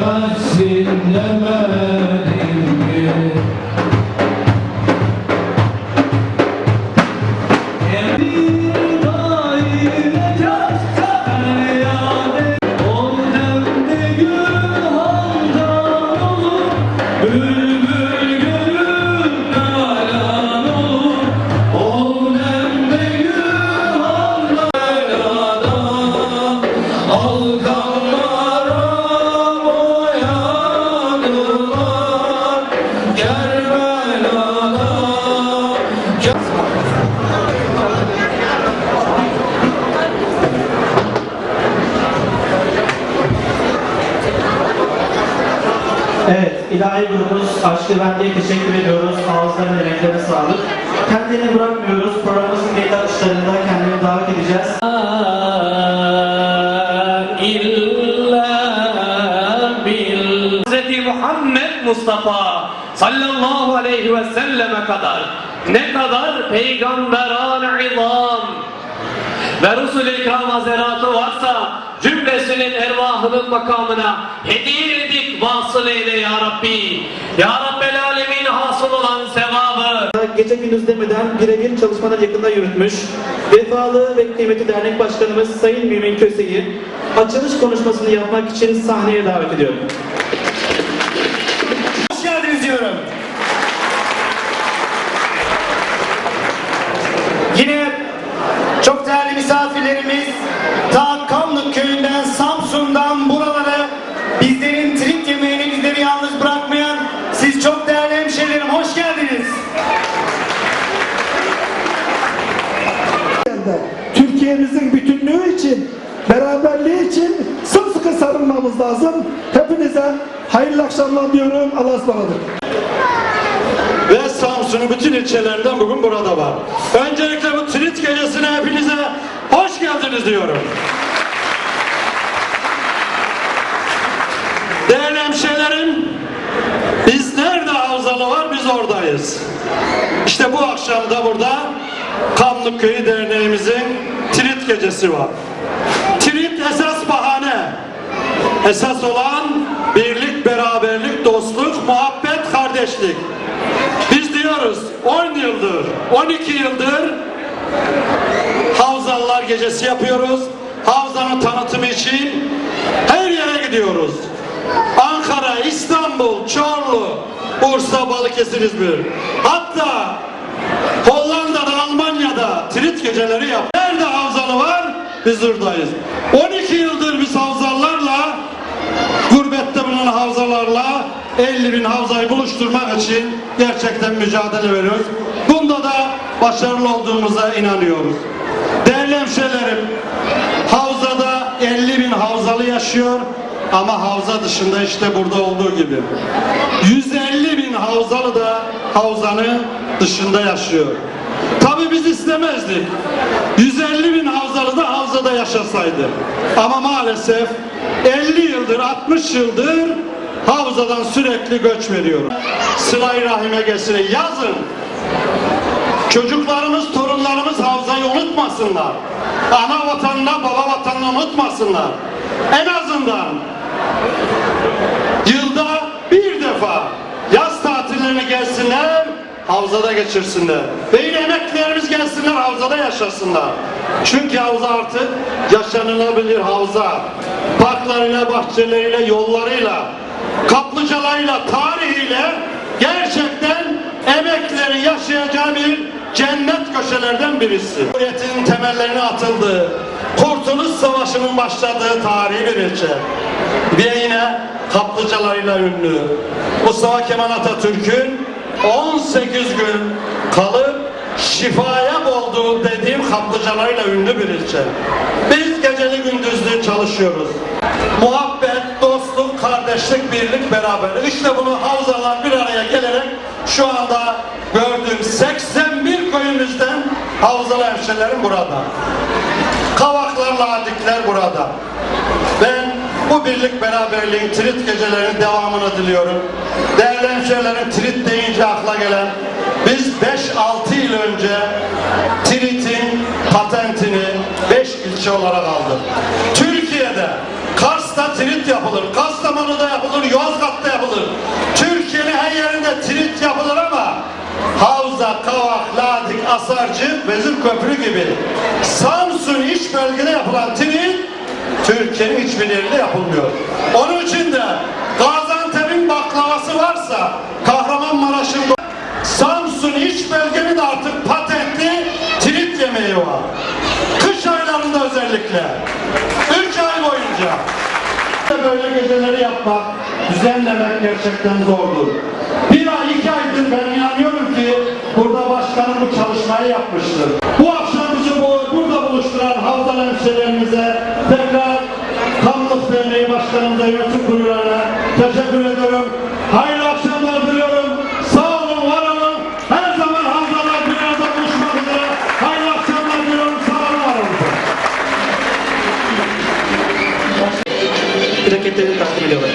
demezsin demez. Evet, ilahi grubumuz Aşkı Bendi'ye teşekkür ediyoruz. Ağızlarına emeklerine sağlık. Kendini bırakmıyoruz. Programımızın geri atışlarında kendini davet edeceğiz. Hz. Muhammed Mustafa sallallahu aleyhi ve selleme kadar ne kadar peygamberan izam ve Resul-i İkram Hazaratı varsa cümlesinin ervahının makamına hediye edik vasıl eyle ya Rabbi. Ya Rabbel Alemin hasıl olan sevabı Gece gündüz demeden birebir çalışmalar yakında yürütmüş. Vefalı ve kıymetli dernek başkanımız Sayın Mümin Köse'yi açılış konuşmasını yapmak için sahneye davet ediyorum. Hoş geldiniz diyorum. Yine çok değerli misafirlerimiz ta Kamlık köyünden Samsun'dan buralara bizlerin trit yemeğini bizleri yalnız bırakmayan siz çok değerli hemşehrilerim hoş geldiniz. De Türkiye'mizin bütünlüğü için, beraberliği için sımsıkı sarılmamız lazım. Hepinize hayırlı akşamlar diyorum. Allah'a ısmarladık. ve Samsun'un bütün ilçelerinden bugün burada var. Öncelikle bu Trit gecesine hepinize hoş geldiniz diyorum. Değerli hemşehrilerim, biz nerede havzalı var biz oradayız. İşte bu akşam da burada Kamlık Köyü Derneğimizin Trit gecesi var. Trit esas bahane. Esas olan birlik, beraberlik, dostluk, muhabbet, kardeşlik. Biz diyoruz 10 yıldır, 12 yıldır Havzalılar Gecesi yapıyoruz. Havzanın tanıtımı için her yere gidiyoruz. Ankara, İstanbul, Çorlu, Bursa, Balıkesir, İzmir. Hatta geceleri yap. Nerede havzalı var? Biz buradayız. 12 yıldır biz havzalarla gurbette bulunan havzalarla 50 bin havzayı buluşturmak için gerçekten mücadele veriyoruz. Bunda da başarılı olduğumuza inanıyoruz. Değerli hemşehrilerim, havzada 50 bin havzalı yaşıyor ama havza dışında işte burada olduğu gibi. 150 bin havzalı da havzanın dışında yaşıyor. Tabii biz istemezdik. 150 bin havzalı da havzada yaşasaydı. Ama maalesef 50 yıldır, 60 yıldır havzadan sürekli göç veriyor. Sıla-i Rahim'e geçsin. Yazın. Çocuklarımız, torunlarımız havzayı unutmasınlar. Ana vatanına, baba vatanını unutmasınlar. En azından yılda bir defa yaz tatillerine gelsinler, havzada geçirsinler. Ve yine emeklilerimiz gelsinler, havzada yaşasınlar. Çünkü havza artık yaşanılabilir havza. Parklarıyla, bahçeleriyle, yollarıyla, kaplıcalarıyla, tarihiyle gerçekten emeklilerin yaşayacağı bir cennet köşelerden birisi. Cumhuriyetin temellerine atıldığı, Kurtuluş Savaşı'nın başladığı tarihi bir ilçe. Ve yine kaplıcalarıyla ünlü. Mustafa Kemal Atatürk'ün 18 gün kalıp şifaya olduğu dediğim kaplıcalarıyla ünlü bir ilçe. Biz geceli gündüzlü çalışıyoruz. Muhabbet, dostluk, kardeşlik, birlik, beraberlik. İşte bunu havzalar bir araya gelerek şu anda gördüğüm 81 köyümüzden havzalı hemşerilerim burada. Kavaklarla adikler burada. Bu birlik beraberliğin trit gecelerinin devamını diliyorum. Değerli hemşehrilerim trit deyince akla gelen biz 5-6 yıl önce tritin patentini 5 ilçe olarak aldık. Türkiye'de Kars'ta trit yapılır, Kastamonu'da yapılır, Yozgat'ta yapılır. Türkiye'nin her yerinde trit yapılır ama Havza, Kavak, Ladik, Asarcık, Vezirköprü gibi Samsun iç bölgede yapılan trit Türkiye'nin hiçbir yerinde yapılmıyor. Onun için de Gaziantep'in baklavası varsa Kahramanmaraş'ın Samsun iç bölgenin artık patentli trit yemeği var. Kış aylarında özellikle. Üç ay boyunca. Böyle geceleri yapmak, düzenlemek gerçekten zordur. Bir ay, diliyorum. Hayırlı akşamlar diliyorum. Sağ olun, var olun. Her zaman Hazarlar dünyada buluşmak üzere. Hayırlı akşamlar diliyorum. Sağ olun, var olun. Plaketleri takdim ediyorlar.